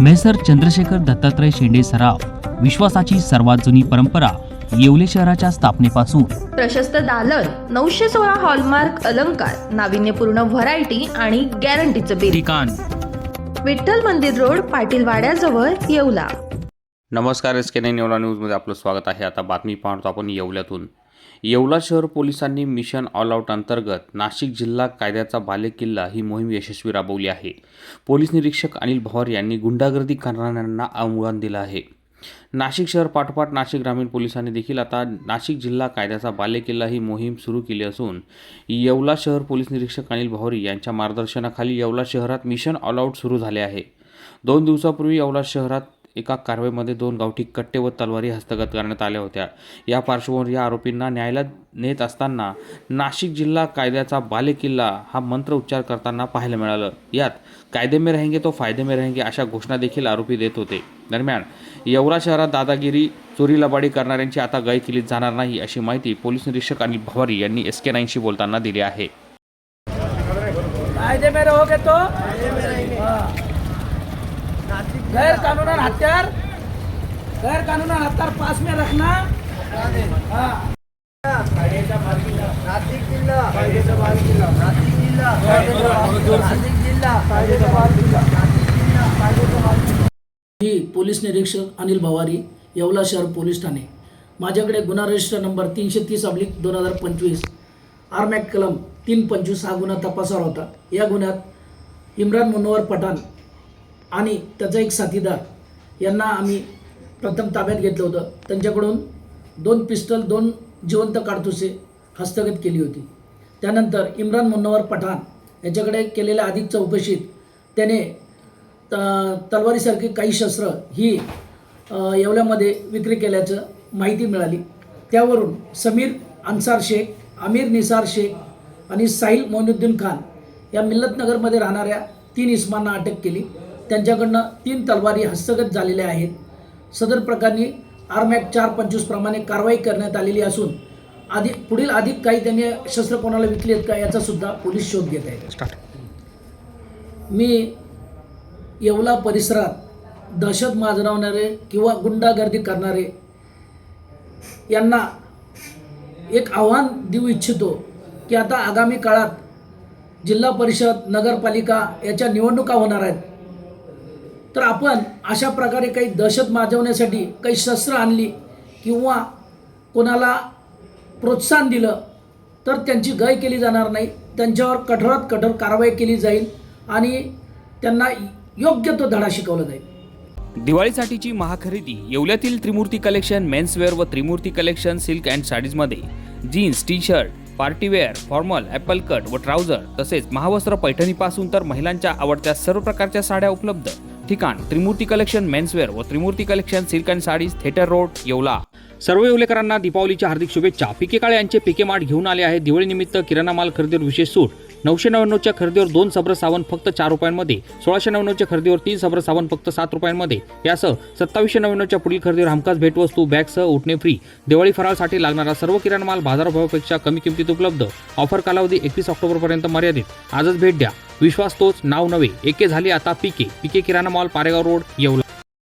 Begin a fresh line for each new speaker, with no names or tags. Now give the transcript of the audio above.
Measure Chandrashekhar Dattatray Shende सराफ विश्वासाची सर्वात जुनी परंपरा येवले शहराच्या स्थापनेपासून.
प्रशस्त दालन नऊशे सोळा हॉलमार्क अलंकार नाविन्यपूर्ण व्हरायटी आणि गॅरंटीचं बिल
ठिकाण.
विठ्ठल मंदिर रोड पाटील वाड्याजवळ येवला.
नमस्कार एस के नाईन येवला न्यूजमध्ये आपलं स्वागत आहे. आता बातमी पाहतो आपण येवल्यातून. येवला शहर पोलिसांनी मिशन ऑल आऊट अंतर्गत नाशिक जिल्हा कायद्याचा बालेकिल्ला ही मोहीम यशस्वी राबवली आहे. पोलीस निरीक्षक अनिल भवार यांनी गुंडागर्दी करणाऱ्यांना आव्हान दिलं आहे. नाशिक शहर पाठोपाठ नाशिक ग्रामीण पोलिसांनी देखील आता नाशिक जिल्हा कायद्याचा बालेकिल्ला ही मोहीम सुरू केली असून येवला शहर पोलीस निरीक्षक अनिल भवारी यांच्या मार्गदर्शनाखाली येवला शहरात मिशन ऑल आऊट सुरू झाले आहे. दोन दिवसापूर्वी येवला शहरात एका कारवाईमध्ये दोन गावठी कट्टे व तलवारी हस्तगत करण्यात आल्या होत्या. या पार्श्वभूमीवर या आरोपींना न्यायालयात नेत असताना नाशिक जिल्हा कायद्याचा बालेकिल्ला हा मंत्र उच्चार करताना पाहायला मिळालं. यात कायदे में रहेंगे तो फायदे में रहेंगे अशा घोषणा देखील आरोपी देत होते. दरम्यान येवला शहरात दादागिरी चोरी लबाडी करणाऱ्यांची आता गय केली जाणार नाही अशी माहिती पोलीस निरीक्षक अनिल भवारी यांनी एस के नाईनशी बोलताना दिली आहे
कायदे में रहोगे तो हाँ। गैर कानूनन हथियार गैर कानूनन हथियार पास में रखना. हाँ।
नाशिक जिल्हा. नाशिक जिल्हा. नाशिक जिल्हा. नाशिक जिल्हा.
मी पोलीस निरीक्षक अनिल भवारी येवला शहर पोलीस ठाणे. माझ्याकडे गुन्हा रजिस्टर नंबर तीनशे तीस अब्लिक दोन हजार पंचवीस आरमॅक कलम तीन पंचवीस हा गुन्हा तपासावर होता. या गुन्ह्यात इम्रान मुनवर पठाण आणि त्याचा एक साथीदार यांना आम्ही प्रथम ताब्यात घेतलं होतं. त्यांच्याकडून दोन पिस्टल दोन जिवंत काडतुसे हस्तगत केली होती. त्यानंतर इम्रान मुन्नवर पठाण याच्याकडे केलेल्या अधिक चौकशीत त्याने त तलवारीसारखी काही शस्त्र ही येवल्यामध्ये विक्री केल्याचं माहिती मिळाली. त्यावरून समीर अन्सार शेख आमिर निसार शेख आणि साहिल मोनुद्दीन खान या मिल्लतनगरमध्ये राहणाऱ्या तीन इस्मांना अटक केली. त्यांच्याकडनं तीन तलवारी हस्तगत झालेल्या आहेत. सदर प्रकारे आरमॅक चार पंचवीस प्रमाणे कारवाई करण्यात आलेली असून अधिक पुढील अधिक काही त्यांनी शस्त्र कोणाला विकली आहेत का याचा सुद्धा पोलीस शोध घेत आहेत. मी येवला परिसरात दहशत माजरावणारे किंवा गुंडागर्दी करणारे यांना एक आव्हान देऊ इच्छितो की आता आगामी काळात जिल्हा परिषद नगरपालिका याच्या निवडणुका होणार आहेत. तर आपण अशा प्रकारे काही दहशत माजवण्यासाठी काही शस्त्र आणली किंवा कोणाला प्रोत्साहन दिलं तर त्यांची गय केली जाणार नाही. त्यांच्यावर कठोरात कठोर कारवाई केली जाईल आणि त्यांना योग्य तो धडा शिकवला जाईल.
दिवाळीसाठीची महाखरेदी येवल्यातील त्रिमूर्ती कलेक्शन मेन्सवेअर व Trimurti collection silk and साडीजमध्ये jeans T shirt partywear formal apple cut व ट्राउझर तसेच महावस्त्र पैठणीपासून तर महिलांच्या आवडत्या सर्व प्रकारच्या साड्या उपलब्ध. ठिकाण त्रिमूर्ती कलेक्शन मेन्सवेअर व Trimurti collection silk and saris theatre road Yeola. सर्व येवलेकरांना दीपावलीच्या हार्दिक शुभेच्छा. पिके काळे यांचे पिके माठ घेऊन आले आहे. दिवाळीनिमित्त किराणा माल खरेदीवर विशेष सूट. नऊशे नव्याण्णवच्या खरेदीवर दोन सब्र साबण फक्त चार रुपयांमध्ये सोळाशे नव्याण्णवच्या खरेदीवर तीन सब्र साबण फक्त सात रुपयांमध्ये. यासह सत्तावीसशे नव्याण्णवच्या पुढील खरेदीवर हमखास भेटवस्तू बॅगसह उठणे फ्री दिवाळी फराळसाठी लागणारा सर्व किराणा माल बाजारभावापेक्षा कमी किमतीत उपलब्ध. ऑफर कालावधी एकवीस ऑक्टोबरपर्यंत मर्यादित. आजच भेट द्या. विश्वास तोच नाव नव्हे. एके झाले आता पिके. पिके किराणा मॉल पारेगाव रोड येवला.